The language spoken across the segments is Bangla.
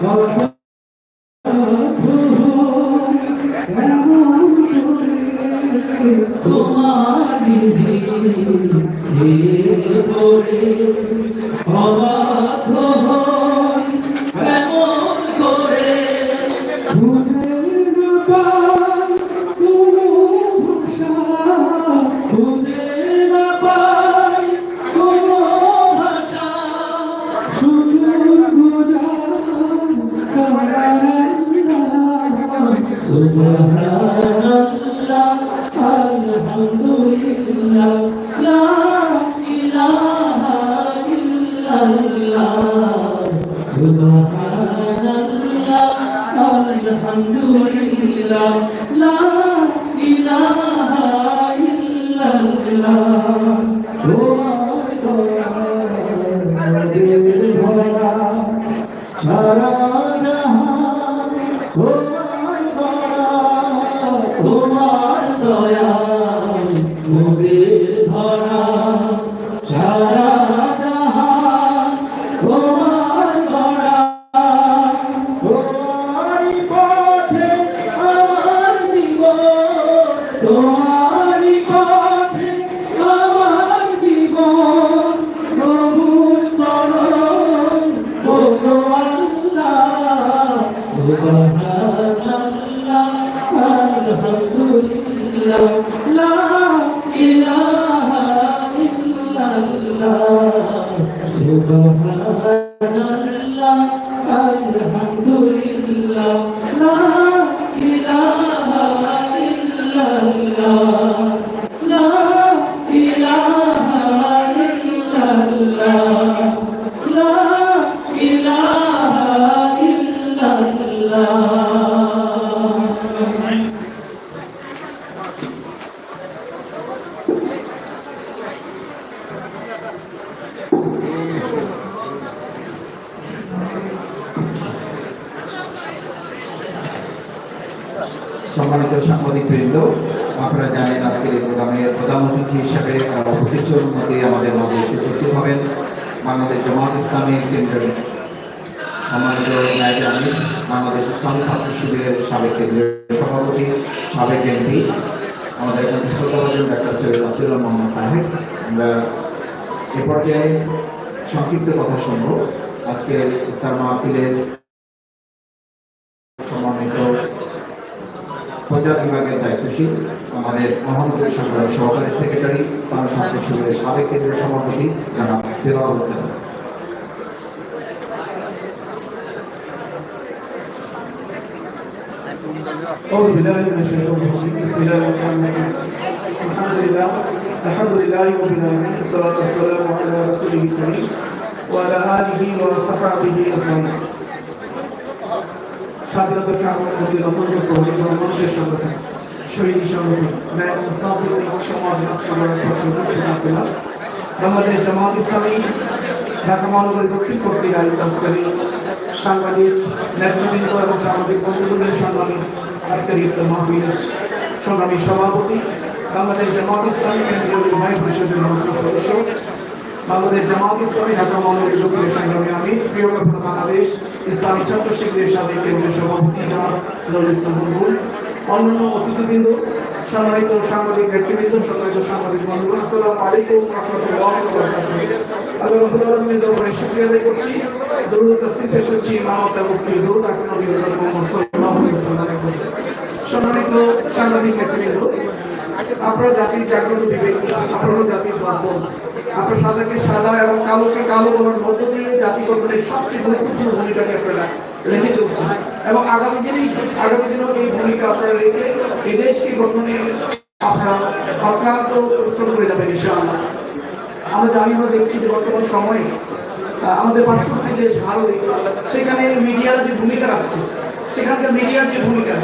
Well, 路。সুবহানাল্লাহ আলহামদুলিল্লাহ লা ইলাহা সম্মানিত সাংবাদিক বৃন্দ আপনারা জানেন আজকের এই প্রোগ্রামের প্রধান অতিথি হিসেবে কিছুর মধ্যে আমাদের মাঝে উপস্থিত হবেন বাংলাদেশ জামাত ইসলামী কেন্দ্রের সম্মানিত নায়ক আমির, বাংলাদেশ ইসলামী ছাত্র শিবিরের সাবেক কেন্দ্রীয় সভাপতি, সাবেক এমপি, আমাদের এখানে শ্রোতাবাজন ডাক্তার সৈয়দ আব্দুল্লাহ মোহাম্মদ তাহের। আমরা এ পর্যায়ে সংক্ষিপ্ত কথা শুনব। আজকের তার মাহফিলের সম্মানিত প্রচার বিভাগের দায়িত্বশীল আমাদের মহানগরী সংগ্রামের সহকারী সেক্রেটারি ইসলাম ছাত্র শিবিরের সাবেক কেন্দ্রীয় সভাপতি জনাব ফেরাউল হোসেন أعوذ بالله من الشيطان الرجيم بسم الله الرحمن الرحيم الحمد لله الحمد لله رب العالمين والصلاة والسلام على رسوله الكريم وعلى آله وصحبه أجمعين স্বাধীনতা সার্বভৌমত্বের অত্যন্ত এবং মানুষের সংগঠন শহীদ সংগঠন ন্যায় ইসলামিক সমাজ রাষ্ট্র গড়ার পক্ষে মুক্তি কাফেলা বাংলাদেশ জামাত ইসলামী, ঢাকা মহানগরী দক্ষিণ কর্তৃক আয়োজিত সাংবাদিক, নেতৃবৃন্দ এবং সাংবাদিক বন্ধুদের সম্মানী আজকের এই মহাবীরের সংগ্রামী সভাপতি, বাংলাদেশ জামাত ইসলামী কেন্দ্রীয় নির্বাহী পরিষদের নতুন সদস্য, বাংলাদেশ জামাত ইসলামী, ঢাকা মহানগরী দক্ষিণের সংগ্রামী আমি প্রিয় বাংলাদেশ ইসলামী ছাত্র শিবিরের সাবেক কেন্দ্রীয় সভাপতি জনাব নজরুল ইসলাম বুলবুল, অন্যান্য অতিথিবৃন্দ, সম্মানিত সাংবাদিক নেতৃবৃন্দ, সম্মানিত সাংবাদিক বন্ধুগণ, আসসালামু আলাইকুম রহমতুল্লাহ আল্লাহ রাব্বুল আলামিনের দরবারে শুকরিয়া আদায় করছি দরুদ তাসবিহ পেশ মানবতা। সম্মানিত সাংবাদিক নেতৃবৃন্দ আপনারা জাতির জাগ্রত বিবেক আপনারা জাতির বাহন আপনার সাদাকে সাদা এবং কালোকে কালো বলার মধ্য দিয়ে জাতি গঠনের সবচেয়ে গুরুত্বপূর্ণ ভূমিকাটি আপনারা রেখে চলছেন। এবং আগামী দিনেই আগামী দিনেও এই ভূমিকা আপনারা রেখে এই দেশকে গঠনে আপনারা অক্লান্ত পরিশ্রম করে যাবেন ইনশাআল্লাহ। আমরা জানি, আমরা দেখছি যে বর্তমান সময়ে আমাদের পার্শ্ববর্তী দেশ ভারতে, সেখানে মিডিয়ার যে ভূমিকা রাখছে সেখানকার মিডিয়ার যে ভূমিকা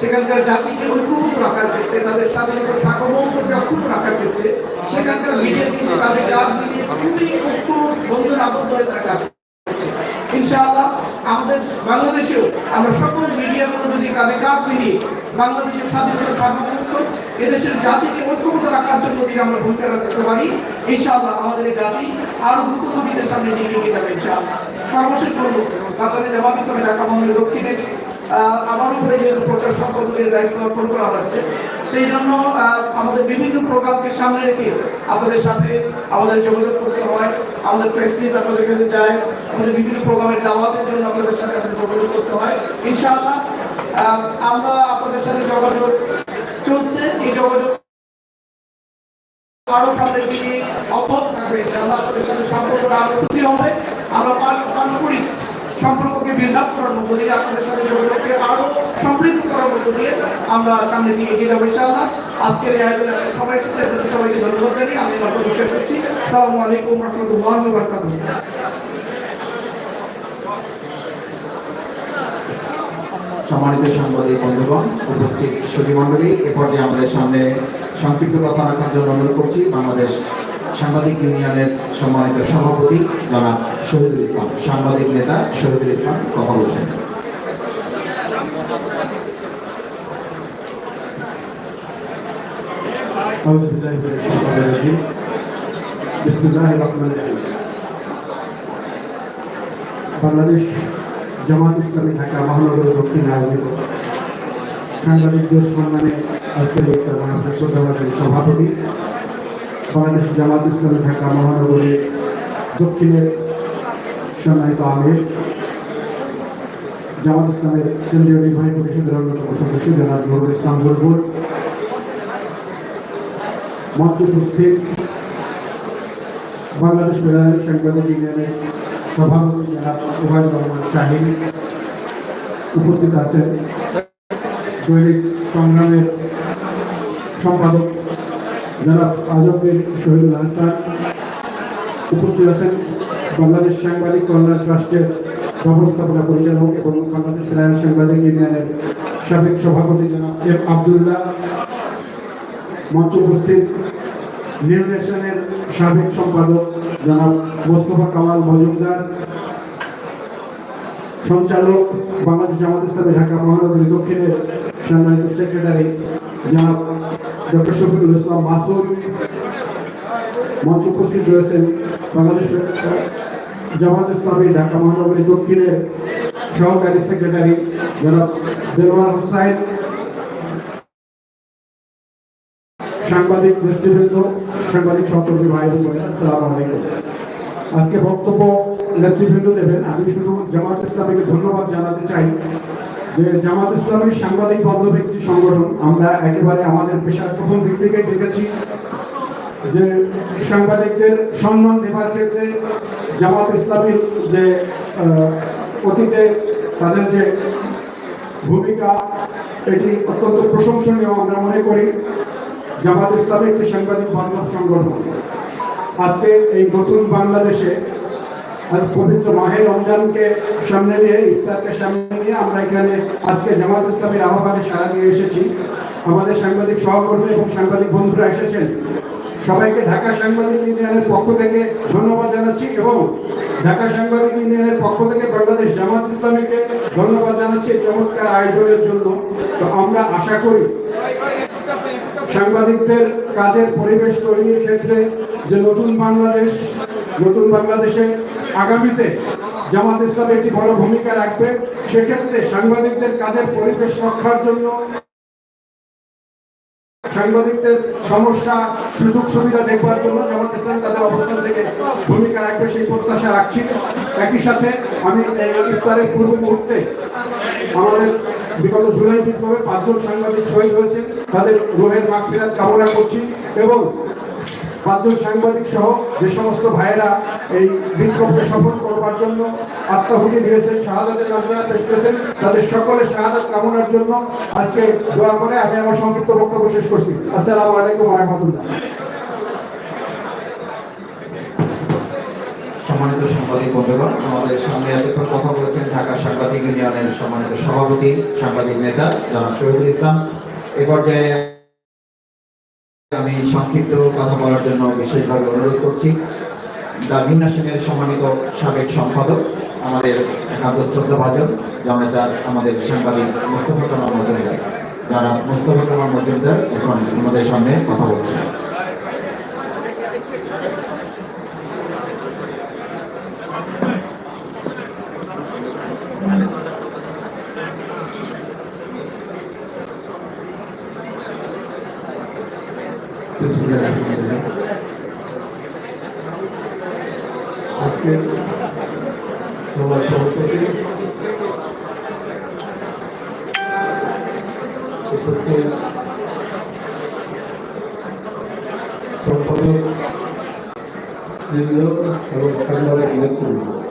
সেখানকার জাতিকে ঐক্যবদ্ধ রাখার ক্ষেত্রে, তাদের স্বাধীনতা সার্বভৌমত্ব অক্ষুণ্ণ রাখার ক্ষেত্রে সেখানকার মিডিয়া তাদের কাজ দিয়ে খুবই ঐক্য বন্ধন আবদ্ধ হয়ে তার কাজ। ইনশাআল্লাহ আমাদের বাংলাদেশেও আমরা সকল মিডিয়াগুলো যদি মিলিয়ে বাংলাদেশের স্বাধীনতা সার্বভৌমত্ব, এদেশের জাতিকে ঐক্যবদ্ধ রাখার জন্য যদি আমরা ভূমিকা রাখতে পারি, ইনশাআল্লাহ আমাদের জাতি আরও দ্রুত সামনে এগিয়ে যাবে, ইনশাআল্লাহ সর্বশেষ বলব আপনাদের জামাত ঢাকা মহানগরী দক্ষিণের আমার উপরে যেহেতু প্রচার সম্পাদকের দায়িত্ব অর্পণ করা হচ্ছে, সেই জন্য আমাদের বিভিন্ন প্রোগ্রামকে সামনে রেখে আপনাদের সাথে আমাদের যোগাযোগ করতে হয়, আমাদের প্রেস লিজ আপনাদের কাছে যায়, আমাদের বিভিন্ন প্রোগ্রামের দাওয়াতের জন্য আপনাদের সাথে যোগাযোগ করতে হয়। ইনশাআল্লাহ আমরা আপনাদের সাথে যোগাযোগ চলছে, এই যোগাযোগ আরও সামনের দিকে অব্যাহত থাকবে। ইনশাআল্লাহ আপনাদের সাথে সম্পর্কটা আরও সুদৃঢ় হবে। আমরা পার- পারস্পরিক সম্পর্ককে আপ করার মধ্য দিয়ে আপনাদের সাথে যোগাযোগকে আরও সমৃদ্ধ করার মধ্য দিয়ে আমরা সামনে দিকে এগিয়ে যাব, ইনশাআল্লাহ। আজকের এই আয়োজনে আপনারা সবাই এসেছে। আপনাদের সবাইকে ধন্যবাদ জানিয়ে আমি আমার কথা শেষ করছি। আসসালামু আলাইকুম রহমতুল্লাহ সম্মানিত সাংবাদিক বন্ধুগণ, উপস্থিত সুধী মণ্ডলী, এ পর্যায়ে আমাদের সামনে সংক্ষিপ্ত কথা রাখার জন্য অনুরোধ করছি। বাংলাদেশ সাংবাদিক ইউনিয়নের সম্মানিত সভাপতি, জনাব শহীদুল ইসলাম সাংবাদিক নেতা শহীদুল ইসলাম কথা বলছেন أعوذ بالله من الشيطان الرجيم بسم الله الرحمن الرحيم বাংলাদেশ জামাত ইসলামী ঢাকা মহানগর দক্ষিণ আয়োজিত সাংবাদিকদের সম্মানে আজকের ইফতার মাহফিল শ্রদ্ধাবাদের সভাপতি বাংলাদেশ জামাত ইসলামী ঢাকা মহানগরী দক্ষিণের সম্মানিত আমির জামাত ইসলামের কেন্দ্রীয় নির্বাহী পরিষদের অন্যতম সদস্য জনাব নুরুল ইসলাম বুলবুল। মঞ্চ উপস্থিত বাংলাদেশ বেলায়ের সাংবাদিক ইউনিয়নের সভাপতি জনাব ওবায়দুর রহমান শাহিন উপস্থিত আছেন। দৈনিক সংগ্রামের সম্পাদক জনাব আজমগীর শহীদুল হাসান উপস্থিত আছেন। বাংলাদেশ সাংবাদিক কল্যাণ ট্রাস্টের ব্যবস্থাপনা পরিচালক এবং বাংলাদেশ বেলায়ের সাংবাদিক ইউনিয়নের সাবেক সভাপতি জনাব এম আবদুল্লাহ মঞ্চ উপস্থিত নিউ নেশনের সাবেক সম্পাদক জনাব মোস্তফা কামাল মজুমদার, সঞ্চালক বাংলাদেশ জামাত ইসলামী ঢাকা মহানগরী দক্ষিণের সম্মানিত সেক্রেটারি জনাব ডক্টর শফিকুল ইসলাম মাসুদ। মঞ্চ উপস্থিত রয়েছেন বাংলাদেশ জামাত ইসলামী ঢাকা মহানগরী দক্ষিণের সহকারী সেক্রেটারি জনাব দেলোয়ার হোসাইন, সাংবাদিক নেতৃবৃন্দ, সাংবাদিক সহকর্মী ভাই আসসালামু আলাইকুম। আজকে বক্তব্য নেতৃবৃন্দ দেবেন। আমি শুধু জামাত ইসলামীকে ধন্যবাদ জানাতে চাই যে জামাত ইসলামী সাংবাদিক বান্ধব একটি সংগঠন। আমরা একেবারে আমাদের পেশার প্রথম দিক থেকেই দেখেছি। যে সাংবাদিকদের সম্মান দেওয়ার ক্ষেত্রে জামাত ইসলামীর যে অতীতে তাদের যে ভূমিকা, এটি অত্যন্ত প্রশংসনীয় আমরা মনে করি। জামাত ইসলামী একটি সাংবাদিক বান্ধব সংগঠন। আজকে এই নতুন বাংলাদেশে আজ পবিত্র মাহে রমজানকে সামনে নিয়ে, ইফতারকে সামনে নিয়ে আমরা এখানে আজকে জামাত ইসলামের আহ্বানে সারা দিয়ে এসেছি। আমাদের সাংবাদিক সহকর্মী এবং সাংবাদিক বন্ধুরা এসেছেন। সবাইকে ঢাকা সাংবাদিক ইউনিয়নের পক্ষ থেকে ধন্যবাদ জানাচ্ছি এবং ঢাকা সাংবাদিক ইউনিয়নের পক্ষ থেকে বাংলাদেশ জামাত ইসলামীকে ধন্যবাদ জানাচ্ছি এই চমৎকার আয়োজনের জন্য। তো আমরা আশা করি সাংবাদিকদের কাজের পরিবেশ তৈরির ক্ষেত্রে যে নতুন বাংলাদেশ, নতুন বাংলাদেশে আগামীতে জামাত ইসলাম একটি বড় ভূমিকা রাখবে, সেক্ষেত্রে সাংবাদিকদের কাজের পরিবেশ রক্ষার জন্য সাংবাদিকদের সমস্যা, সুযোগ সুবিধা দেখবার জন্য জামাত ইসলাম তাদের অবস্থান থেকে ভূমিকা রাখবে, সেই প্রত্যাশা রাখছি। একই সাথে আমি ইফতারের পূর্ব মুহূর্তে আমাদের বিগত জুলাই বিপ্লবে পাঁচজন সাংবাদিক শহীদ হয়েছে তাদের রোহের মাগফিরাত কামনা করছি এবং পাঁচজন সাংবাদিক সহ যে সমস্ত ভাইয়েরা এই বিপ্লবকে সফল করবার জন্য আত্মাহুতি দিয়েছেন, শাহাদাতের নাজরানা পেশ করেছেন, তাদের সকলের শাহাদাত কামনার জন্য আজকে দোয়া করে আমি আমার সংক্ষিপ্ত বক্তব্য শেষ করছি। আসসালামু আলাইকুম রহমতুল্লাহ। সম্মানিত সাংবাদিক বন্ধুগণ, আমাদের সামনে এতক্ষণ কথা বলেছেন ঢাকা সাংবাদিক ইউনিয়নের সম্মানিত সভাপতি, সাংবাদিক নেতা জনাব শহীদুল ইসলাম। এ পর্যায়ে আমি সংক্ষিপ্ত কথা বলার জন্য বিশেষভাবে অনুরোধ করছি। দ্য ভিন্নাসিনের সম্মানিত সাবেক সম্পাদক, আমাদের একান্ত শ্রদ্ধাভাজন তার আমাদের সাংবাদিক মুস্তফা কামাল মজুমদার। যারা মুস্তফা কামাল মজুমদার এখন আমাদের সামনে কথা বলছেন। আজকে সবার সভাপতি উপস্থিত সম্পাদক এবং সাংবাদিক নেতৃবৃন্দ।